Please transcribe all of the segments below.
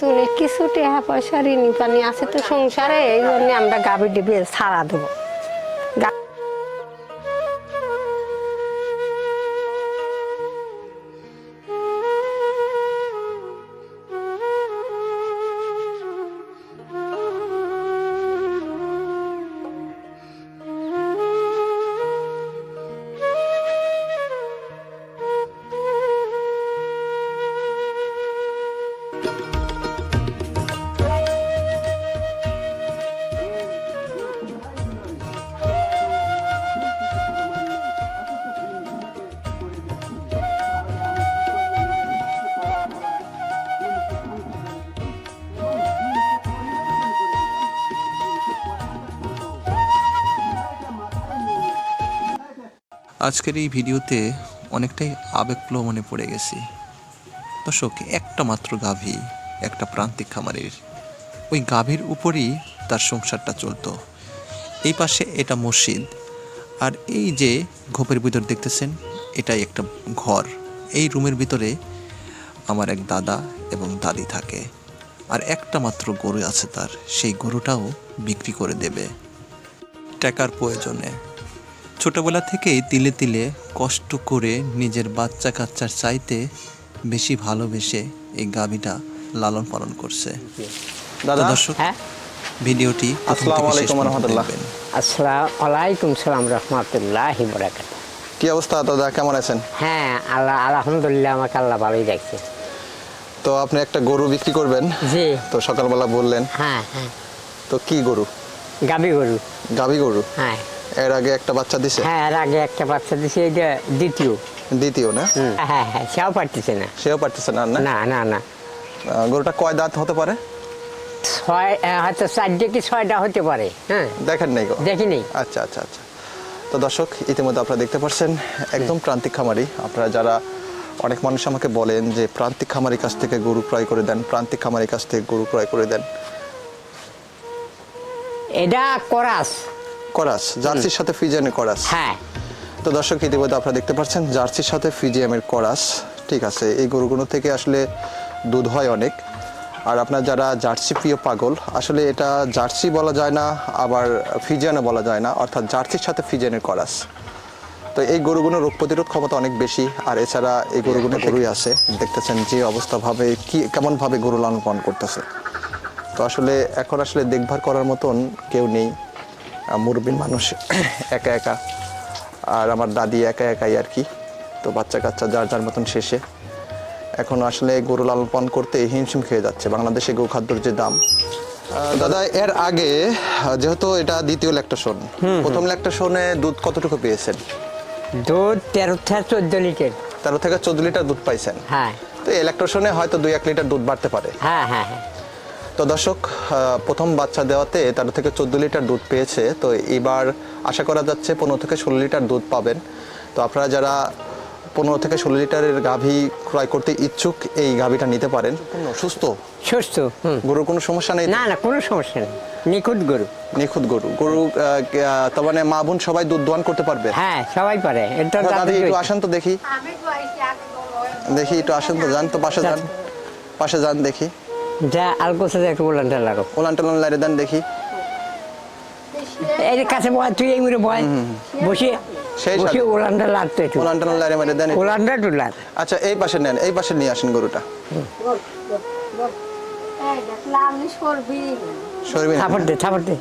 চুনি কিছু টাকা পয়সা ঋণ পানি আছে তো সংসারে, এই জন্য আমরা গাভী ডিবি ছাড়া দেবো। আজকের এই ভিডিওতে অনেকটাই আবেগপ্রবণে পড়ে গেছি। দর্শক, একটা মাত্র গাভী, একটা প্রান্তিক খামারের। ওই গাভীর উপরই তার সংসারটা চলতো। এই পাশে এটা মসজিদ, আর এই যে ঘোপের ভিতর দেখতেছেন, এটাই একটা ঘর। এই রুমের ভিতরে আমার এক দাদা এবং দাদি থাকে, আর একটা মাত্র গরু আছে তার। সেই গরুটাও বিক্রি করে দেবে। টাকার প্রয়োজনে। ছোটবেলা থেকেই তিলে তিলে কষ্ট করে নিজের বাচ্চা কাচ্চার চাইতে বেশি ভালোবেসে এই গাভীটা লালন পালন করছে। দাদা দর্শক হ্যাঁ? ভিডিওটি আসসালামু আলাইকুম রহমতুল্লাহ। দেখবেন। আলাইকুম সালাম রহমতুল্লাহ বরাকাত কি অবস্থা দাদা কেমন আছেন? হ্যাঁ আল্লাহ আলহামদুলিল্লাহ আমাকে আল্লাহ ভালোই দেখছে। তো আপনি একটা গরু বিক্রি করবেন? জি। তো সকালবেলা বললেন। হ্যাঁ হ্যাঁ। তো কি গরু? গাবি গরু। গাভী গরু? হ্যাঁ। এর আগে একটা বাচ্চা দিছে? হ্যাঁ এর আগে একটা বাচ্চা দিছে দ্বিতীয়। দ্বিতীয় না? হ্যাঁ হ্যাঁ সেও পারতেছে না। সেও পারতেছে না না? না না না। গরুটা কয় দাঁত হতে পারে? ছয় হয়তো চারটে কি ছয়টা হতে পারে হ্যাঁ। দেখেন নাই আচ্ছা আচ্ছা আচ্ছা। তো দর্শক ইতিমধ্যে আপনারা দেখতে পাচ্ছেন একদম প্রান্তিক খামারি। আপনারা যারা অনেক মানুষ আমাকে বলেন যে প্রান্তিক খামারির কাছ থেকে গরু ক্রয় করে দেন প্রান্তিক খামারির কাছ থেকে গরু ক্রয় করে দেন। এটা করাস। করাস জার্সির সাথে ফিজিয়ানের করাস। হ্যাঁ। তো দর্শক ইতিমধ্যে আপনারা দেখতে পাচ্ছেন জার্সির সাথে ফিজিএমের করাস। ঠিক আছে এই গরুগুলো থেকে আসলে দুধ হয় অনেক। আর আপনার যারা জার্সি প্রিয় পাগল আসলে এটা জার্সি বলা যায় না আবার ফিজিয়ানও বলা যায় না অর্থাৎ জার্সির সাথে ফিজিয়ানের করাস। তো এই গরুগুলোর রোগ প্রতিরোধ ক্ষমতা অনেক বেশি আর এছাড়া এই গরুগুলো গরুই আছে। দেখতেছেন যে অবস্থাভাবে কি কেমনভাবে গরু লালন পালন করতেছে। তো আসলে এখন আসলে দেখভাল করার মতন কেউ নেই। মুরব্বীর মানুষ একা একা। আর আমার দাদি একা একাই আর কি। তো বাচ্চা কাচ্চা যার যার মতন শেষে। এখন আসলে গরু লালন পালন করতে হিমশিম খেয়ে যাচ্ছে। বাংলাদেশে গো খাদ্যর যে দাম। দাদা এর আগে যেহেতু এটা দ্বিতীয় ল্যাকটেশন প্রথম ল্যাকটেশনে দুধ কতটুকু পেয়েছেন? দুধ তেরো থেকে চোদ্দ লিটার। তেরো থেকে চোদ্দ লিটার দুধ পাইছেন। হ্যাঁ। তো এই ল্যাকটেশনে হয়তো দুই এক লিটার দুধ বাড়তে পারে। হ্যাঁ হ্যাঁ হ্যাঁ। তো দর্শক আহ, প্রথম বাচ্চা দেওয়াতে তেরো থেকে চোদ্দ লিটার দুধ পেয়েছে। তো এবার আশা করা যাচ্ছে পনেরো থেকে ষোলো লিটার দুধ পাবেন। তো আপনারা যারা পনেরো থেকে ষোলো লিটারের গাভী ক্রয় করতে ইচ্ছুক এই গাভীটা নিতে পারেন। সুস্থ। সুস্থ? হুম। গরুর কোনো সমস্যা নেই না না কোনো সমস্যা নেই। নিখুঁত গরু। নিখুঁত গরু। গরু তার মানে মা বোন সবাই দুধ দোয়ান করতে পারবে? হ্যাঁ সবাই পারে। দাদি দাদি একটু আসেন তো দেখি। দেখি একটু আসেন তো যান তো পাশে যান। পাশে যান দেখি। যা আলকোসে একটু উলানটা লাগো ওলান টোলান লাইরে দেন দেখি। এই কাছে বয় তুই এই মুড়ে বয় বসে সেই বসে সাথে। উলানটা লাগতো একটু। ওলান টোলান লাইরে মেরে দেন উলানটা একটু লাগ আচ্ছা এই পাশে নেন এই পাশে নিয়ে আসেন গরুটা। থাপড় দে থাপড় দে।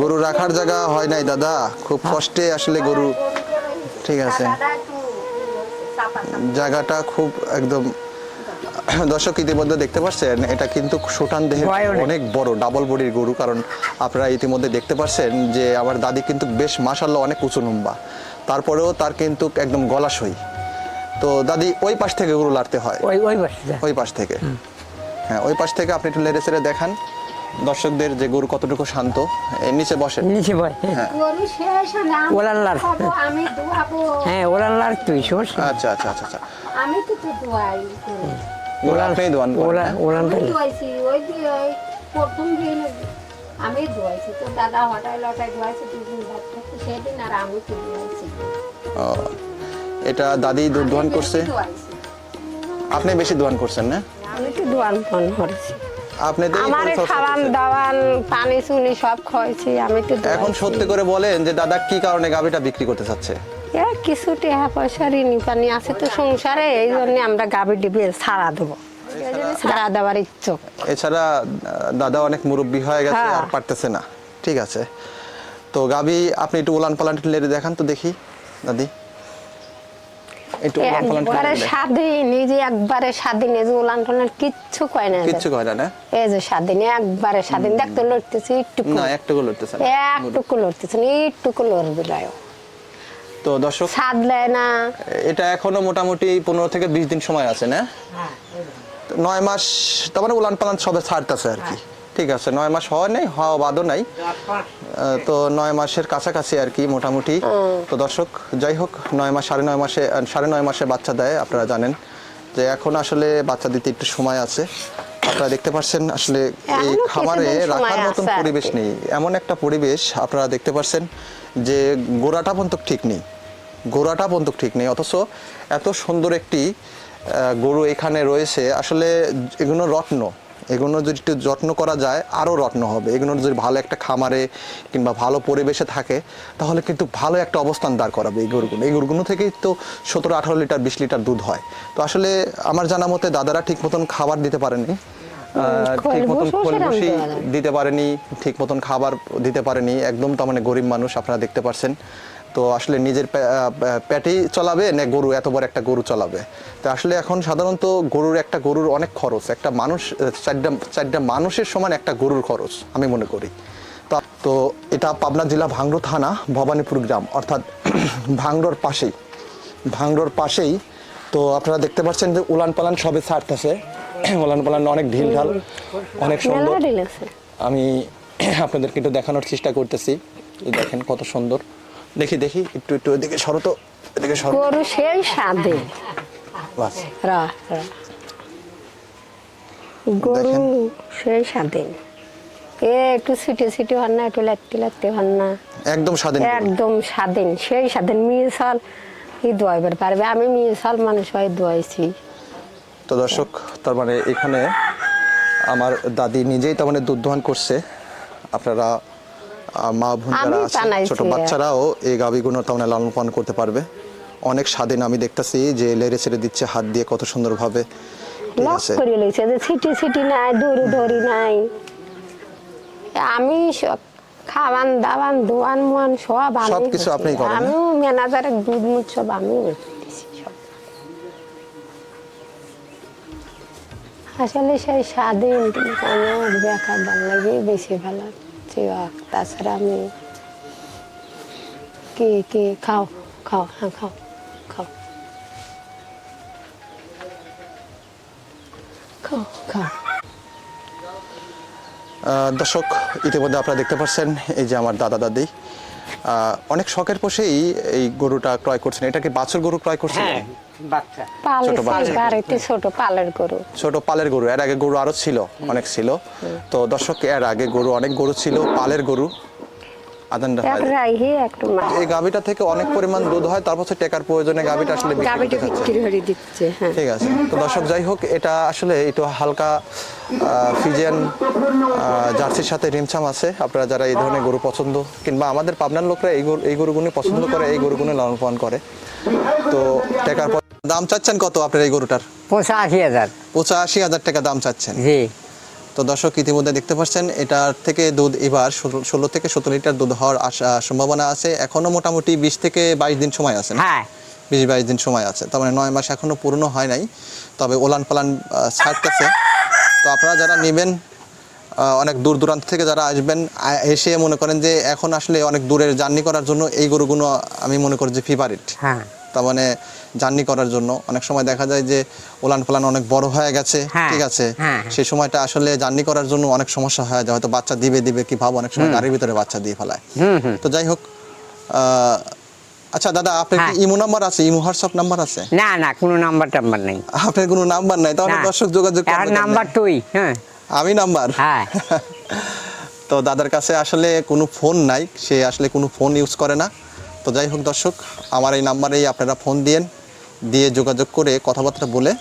গরু রাখার জায়গা হয় নাই দাদা। খুব কষ্টে আসলে গরু। ঠিক আছে। জায়গাটা খুব একদম দর্শক ইতিমধ্যে দেখতে পাচ্ছেন এটা কিন্তু সুটান দেহের অনেক। বড় ডাবল বডির গরু। কারণ আপনারা ইতিমধ্যে দেখতে পাচ্ছেন যে আমার দাদি কিন্তু বেশ মাসাল্লাহ অনেক উঁচু লম্বা। তারপরেও তার কিন্তু একদম গলা সই। তো দাদি ওই পাশ থেকে গরু লাড়তে হয়? ওই ওই বসে যা ওই পাশ থেকে। হ্যাঁ ওই পাশ থেকে আপনি একটু লেড়ে চেড়ে দেখান। দর্শকদের যে গরু কতটুকু শান্ত নিচে বসেন। নিচে বয় হ্যাঁ। গরু শেষ হলে আমি ওলান লার। খাব, আমি দোয়াবো হ্যাঁ ওলান লাগ তুই আচ্ছা আচ্ছা আচ্ছা আচ্ছা। আমি তো দোয়ান করেন, ওলা হ্যাঁ? ওই দিয়ে প্রথম দিন আমি দোয়াইছি তো দাদা হটাই লটাই দোয়াইছি দুদিন সেদিন আর আমি তো দোয়াইছি। ও, এটা দাদি দুধ দোয়ান করছে? আপনি বেশি দোয়ান করছেন না? আমি তো দোয়ান ফোন করেছি। আপনি আমার খাওয়ান দাওয়ান পানি চুনি সব খাওয়াইছি আমি তো এখন সত্যি করে বলেন যে দাদা কি কারণে গাভিটা বিক্রি করতে চাচ্ছে? এ কিছু টাকা পয়সা ঋণী পানি আছে তো সংসারে এই জন্য আমরা গাবি ডিবে ছাড়া দেবো। ছাড়া দেওয়ার ইচ্ছুক। এছাড়া দাদা অনেক মুরব্বী হয়ে গেছে হ্যাঁ। আর পারতেছে না। ঠিক আছে। তো গাবি আপনি একটু উলান পালান লেড়ে দেখান তো দেখি দাদি। একটু একবারে স্বাধীন এই যে একবারে স্বাধীন এই যে উলান টলান কিচ্ছু কয় না এদের। কিচ্ছু কয় না এই যে স্বাধীন একবারে স্বাধীন। দেখতে লড়তেছি না একটুকু লড়তেছে না। একটুকু লড়তেছে না একটুকু লড়বে না তো দর্শক স্বাদ দেয় না। এটা এখনও মোটামুটি পনেরো থেকে বিশ দিন সময় আছে না? তো নয় মাস তার মানে উলান পালান সবে ছাড়তেছে আর কি। ঠিক আছে নয় মাস হওয়া নেই হওয়া বাদও নাই। তো নয় মাসের কাছাকাছি আর কি মোটামুটি। তো দর্শক যাই হোক নয় মাস সাড়ে নয় মাসে সাড়ে নয় মাসে বাচ্চা দেয় আপনারা জানেন। যে এখন আসলে বাচ্চা দিতে একটু সময় আছে। আপনারা দেখতে পাচ্ছেন আসলে এই খামারে রাখার মতন পরিবেশ নেই। এমন একটা পরিবেশ আপনারা দেখতে পাচ্ছেন যে গোড়াটা পর্যন্ত ঠিক নেই। গোড়াটা পর্যন্ত ঠিক নেই, অথচ এত সুন্দর একটি গরু এখানে রয়েছে। আসলে এগুলো রত্ন এগুলো যদি একটু যত্ন করা যায়, আরও রত্ন হবে। এগুলো যদি ভালো একটা খামারে কিংবা ভালো পরিবেশে থাকে, তাহলে কিন্তু ভালো একটা অবস্থান দাঁড় করাবে এই গরুগুলো। এই গরুগুলো থেকেই তো সতেরো আঠারো লিটার, বিশ লিটার দুধ হয়। তো আসলে আমার জানা মতে দাদারা ঠিক মতন খাবার দিতে পারেনি ঠিক মতন খোল খোল বসেও বসি সেরকম দেওয়া যায়। দিতে পারেনি ঠিক মতন খাবার দিতে পারেনি একদম তার মানে গরিব মানুষ আপনারা দেখতে পারছেন। তো আসলে নিজের পেটেই চলাবে না গরু এত বড় একটা গরু চলাবে? তো আসলে এখন সাধারণত গরুর একটা গরুর অনেক খরচ একটা মানুষ চারটা চারটা মানুষের সমান একটা গরুর খরচ আমি মনে করি। তো তো এটা পাবনা জেলা ভাংড়ো থানা ভবানীপুর গ্রাম অর্থাৎ ভাংড়োর পাশেই ভাংড়োর পাশেই। তো আপনারা দেখতে পাচ্ছেন যে উলান পালান সবে ছাড়তেছে। পালান অনেক ঢিল ঢাল অনেক সুন্দর। আমি আপনাদেরকে একটু দেখানোর চেষ্টা করতেছি। দেখেন কত সুন্দর। দেখি দেখি একটু একটু এদিকে সরো তো এদিকে সরো। গরু সেই স্বাদে। বাস রা। গরু সেই স্বাধীন এ একটু সিটে সিটে হন না একটু লাগতে লাগতে হন না। একদম স্বাধীন একদম স্বাধীন সেই স্বাধীন মেয়ে সাল। ই দোয়াইবার পারবে। আমি মেয়ে সাল মানুষ হয় দোয়াইছি তো দর্শক তার মানে এখানে আমার দাদি নিজেই তার মানে দুধ দোহান করছে। আপনারা মা বোন যারা আছে ছোট বাচ্চারাও এই গাভিগুলো তার মানে লালন পালন করতে পারবে। অনেক স্বাধীন আমি দেখতেছি যে লেড়ে ছেড়ে দিচ্ছে হাত দিয়ে কত সুন্দরভাবে। লক করে লইছে যে ছিটি ছিটি নাই দড়ি দড়ি নাই। আমি সব খাওয়ান দাওয়ান দোয়ান মোয়ান সব আমি সবকিছু। আপনিই করেন, না? আমিও ম্যানেজারের দুধ সব আমি আসলে সেই স্বাধীন আমার বেকার ভালো লাগে, বেশি ভালো তাছাড়া আমি কি কি খাও খাও হ্যাঁ খাও খাও। খাও খাও। দর্শক, ইতিমধ্যে আপনারা দেখতে পাচ্ছেন এই যে আমার দাদা দাদি অনেক শখের পোষেই এই গরুটা ক্রয় করছেন। এটাকে বাছুর গরু ক্রয় করছেন? হ্যাঁ ছোট পালের গরু। ছোট পালের গরু। এর আগে গরু আরও ছিল অনেক ছিল। তো দর্শক এর আগে গরু অনেক গরু ছিল পালের গরু। আদানটা হয়। রাইহি একটু মা এই গাভিটা থেকে অনেক পরিমাণ দুধ হয় তারপর হচ্ছে টেকার প্রয়োজনে গাভিটা আসলে বিক্রি করে দিচ্ছে হ্যাঁ। ঠিক আছে। তো দর্শক যাই হোক এটা আসলে একটু হালকা ফিজিয়ান জার্সির সাথে রিমছাম আছে। আপনারা যারা এই ধরনের গরু পছন্দ কিংবা আমাদের পাবনার লোকরা এই গরু এই গরুগুলো পছন্দ করে এই গরুগুলো লালন পালন করে। তো টাকার পর দাম চাচ্ছেন কত আপনার এই গরুটার? পঁচাশি হাজার। পঁচাশি হাজার টাকা দাম চাচ্ছেন। জি। তো দর্শক ইতিমধ্যে দেখতে পাচ্ছেন এটার থেকে দুধ এবার ষোলো- থেকে সতেরো লিটার দুধ হওয়ার সম্ভাবনা আছে। এখনও মোটামুটি বিশ থেকে বাইশ দিন সময় আছে হ্যাঁ। বিশ বাইশ দিন সময় আছে। তার মানে নয় মাস এখনও পূর্ণ হয় নাই। তবে ওলান পালান ছাড়তেছে। তো আপনারা যারা নেবেন অনেক দূর দূরান্ত থেকে যারা আসবেন এসে মনে করেন যে এখন আসলে অনেক দূরের জার্নি করার জন্য এই গরুগুলো আমি মনে করি যে ফেভারিট হ্যাঁ। তার মানে জার্নি করার জন্য। অনেক সময় দেখা যায় যে ওলান পালান অনেক বড় হয়ে গেছে হ্যাঁ, ঠিক আছে? হ্যাঁ। সেই সময়টা আসলে জার্নি করার জন্য অনেক সমস্যা হয়ে যায় হয়তো বাচ্চা দিবে দিবে কি ভাব অনেক সময় গাড়ির ভিতরে বাচ্চা দিয়ে ফেলায়। তো যাই হোক আচ্ছা দাদা আপনার কি হ্যাঁ। ইমো নাম্বার আছে? ইমো হোয়াটসঅ্যাপ নাম্বার আছে? না না কোনো নাম্বার টাম্বার নেই। আপনার কোনো নাম্বার নাই? তাহলে দর্শক যোগাযোগ আর করবে? নাম্বার তুই হ্যাঁ। আমি নাম্বার? হ্যাঁ। তো দাদার কাছে আসলে কোনো ফোন নাই সে আসলে কোনো ফোন ইউজ করে না। তো যাই হোক দর্শক আমার এই নাম্বারেই আপনারা ফোন দিয়েন। দিয়ে যোগাযোগ করে কথাবার্তা বলে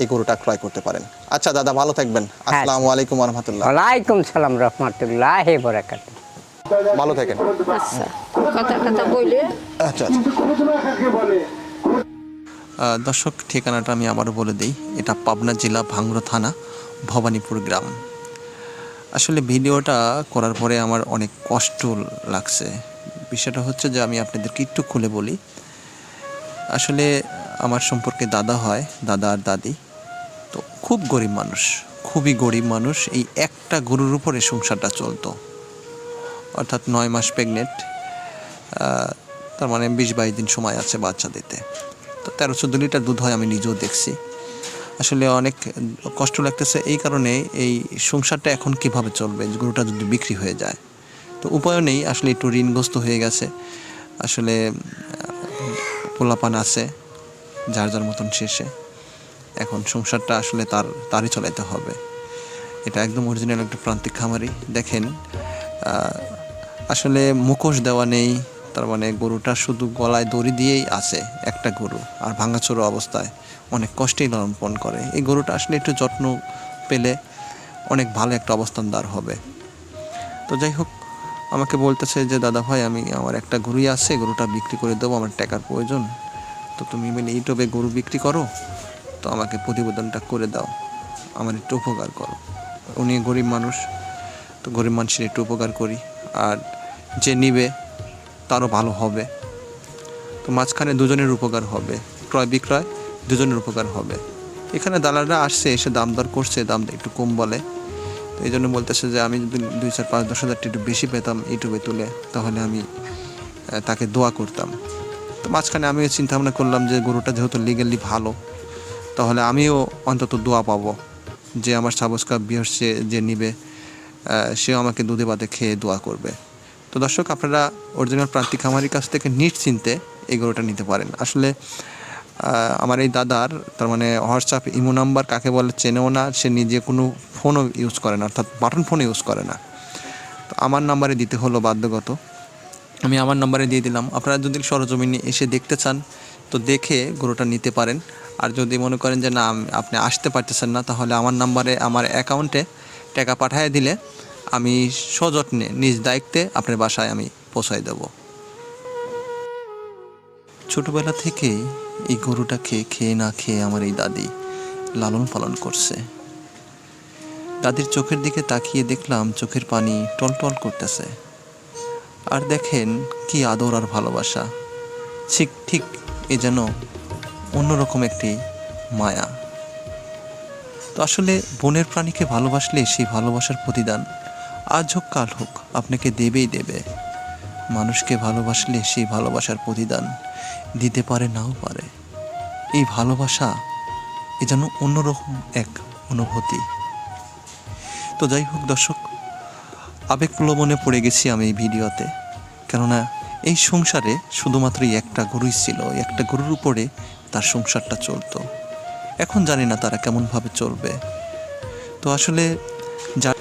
এই গরুটা ক্রয় করতে পারেন। আচ্ছা দাদা ভালো থাকবেন। আসসালামু আলাইকুম রহমতুল্লাহ ওয়ালাইকুম সালাম রহমতুল্লাহ বরাকাত ভালো থাকেন। আচ্ছা কথা কথা বলে আচ্ছা আচ্ছা। দর্শক ঠিকানাটা আমি আবারও বলে দিই। এটা পাবনা জেলা ভাঙ্গুড়া থানা ভবানীপুর গ্রাম। আসলে ভিডিওটা করার পরে আমার অনেক কষ্ট লাগছে। বিষয়টা হচ্ছে যে আমি আপনাদেরকে একটু খুলে বলি। আসলে আমার সম্পর্কে দাদা হয়, দাদা আর দাদি। তো খুব গরিব মানুষ, খুবই গরিব মানুষ। এই একটা গরুর উপরে সংসারটা চলতো। অর্থাৎ নয় মাস প্রেগনেন্ট তার মানে বিশ বাইশ দিন সময় আছে বাচ্চা দিতে। তো তেরো চোদ্দ লিটার দুধ হয় আমি নিজেও দেখছি। আসলে অনেক কষ্ট লাগতেছে এই কারণে এই সংসারটা এখন কীভাবে চলবে? গরুটা যদি বিক্রি হয়ে যায়। তো উপায় নেই, আসলে একটু ঋণগ্রস্ত হয়ে গেছে। আসলে পোলাপান আছে। যার যার মতন শেষে। এখন সংসারটা আসলে তার, তারই চলাইতে হবে। এটা একদম অরিজিনাল একটা প্রান্তিক খামারি দেখেন আসলে মুখোশ দেওয়া নেই, তার মানে গরুটা শুধু গলায় দড়ি দিয়েই আছে একটা গরু। আর ভাঙাচোরা অবস্থায় অনেক কষ্টেই লালন পালন করে। এই গরুটা আসলে একটু যত্ন পেলে অনেক ভালো একটা অবস্থানদার হবে। তো যাই হোক, আমাকে বলতেছে যে, দাদা ভাই, আমি আমার একটা গরুই আছে, গরুটা বিক্রি করে দেবো, আমার টাকার প্রয়োজন। তো তুমি বলে, ইউটিউবে গরু বিক্রি করো? তো আমাকে প্রতিবেদনটা করে দাও। আমার একটু উপকার করো। উনি গরিব মানুষ, তো গরিব মানুষের একটু উপকার করি। আর যে নিবে, তারও ভালো হবে। তো মাঝখানে দুজনের উপকার হবে। ক্রয় বিক্রয়, দুজনের উপকার হবে। এখানে দালালরা আসছে, এসে দাম দর করছে, দাম একটু কম বলে। তো এই জন্য বলতেছে যে, আমি যদি দুই, চার, পাঁচ, দশ হাজারটা একটু বেশি পেতাম ইউটিউবে তুলে, তাহলে আমি তাকে দোয়া করতাম। তো মাঝখানে আমিও চিন্তা ভাবনা করলাম যে গরুটা যেহেতু লিগেলি ভালো, তাহলে আমিও অন্তত দোয়া পাবো যে আমার সাবস্ক্রাইব বিহর্সে যে নিবে সেও আমাকে দুধে ভাতে খেয়ে দোয়া করবে। তো দর্শক, আপনারা অরিজিনাল প্রান্তিক খামারির কাছ থেকে নিশ্চিন্তে এই গরুটা নিতে পারেন। আসলে আমার এই দাদার, তার মানে হোয়াটসঅ্যাপ ইমো নাম্বার কাকে বলে চেনেও না, সে নিজে কোনো ফোনও ইউজ করে না, অর্থাৎ বাটন ফোন ইউজ করে না। তো আমার নাম্বারে দিতে হলো বাধ্যগত। আমি আমার নাম্বারে দিয়ে দিলাম। আপনারা যদি সরজমিনে এসে দেখতে চান, তো দেখে গরুটা নিতে পারেন। আর যদি মনে করেন যে, না আপনি আসতে পারতেছেন না, তাহলে আমার নাম্বারে, আমার অ্যাকাউন্টে টাকা পাঠিয়ে দিলে আমি সযত্নে নিজ দায়িত্বে আপনার বাসায় আমি পৌঁছাই দেব। ছোটবেলা থেকেই এই গরুটাকে খেয়ে না খেয়ে আমার এই দাদি লালন পালন করছে। দাদির চোখের দিকে তাকিয়ে দেখলাম চোখের পানি টলটল করতেছে। আর দেখেন কি আদর আর ভালোবাসা। ঠিক ঠিক এ যেন অন্যরকম একটি মায়া। তো আসলে বনের প্রাণীকে ভালোবাসলে সেই ভালোবাসার প্রতিদান আজ হোক, কাল হোক, আপনাকে দেবেই দেবে। মানুষকে ভালোবাসলে সেই ভালোবাসার প্রতিদান দিতে পারে, নাও পারে। এই ভালোবাসা এ যেন অন্যরকম এক অনুভূতি। তো যাই হোক দর্শক, আবেগ আবেগপ্রলোভনে পড়ে গেছি আমি এই ভিডিওতে। কেননা এই সংসারে শুধুমাত্রই একটা গরুই ছিল, একটা গরুর উপরে তার সংসারটা চলতো। এখন জানি না তারা কেমনভাবে চলবে। তো আসলে যা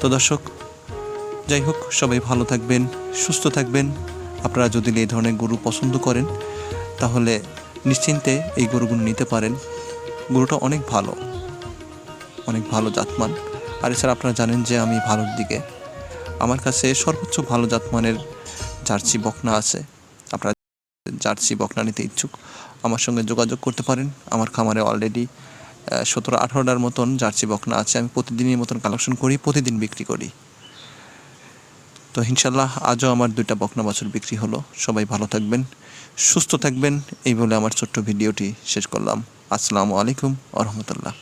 তো দর্শক, যাই হোক, সবাই ভালো থাকবেন, সুস্থ থাকবেন। আপনারা যদি এই ধরনের গরু পছন্দ করেন, তাহলে নিশ্চিন্তে এই গরুগুলো নিতে পারেন। গরুটা অনেক ভালো অনেক ভালো জাতমান। আর এছাড়া আপনারা জানেন যে আমি ভালোর দিকে। আমার কাছে সর্বোচ্চ ভালো জাতমানের জার্সি বকনা আছে। আপনারা জার্সি বকনা নিতে ইচ্ছুক, আমার সঙ্গে যোগাযোগ করতে পারেন। আমার খামারে অলরেডি সতেরো আঠারোটার মতন জার্সি বকনা আছে। আমি প্রতিদিনের মতন কালেকশন করি, প্রতিদিন বিক্রি করি। তো ইনশাল্লাহ আজও আমার দুইটা বকনা বছর বিক্রি হলো। সবাই ভালো থাকবেন, সুস্থ থাকবেন। এই বলে আমার ছোট্ট ভিডিওটি শেষ করলাম। আসসালামু আলাইকুম আ রহমতুল্লাহ।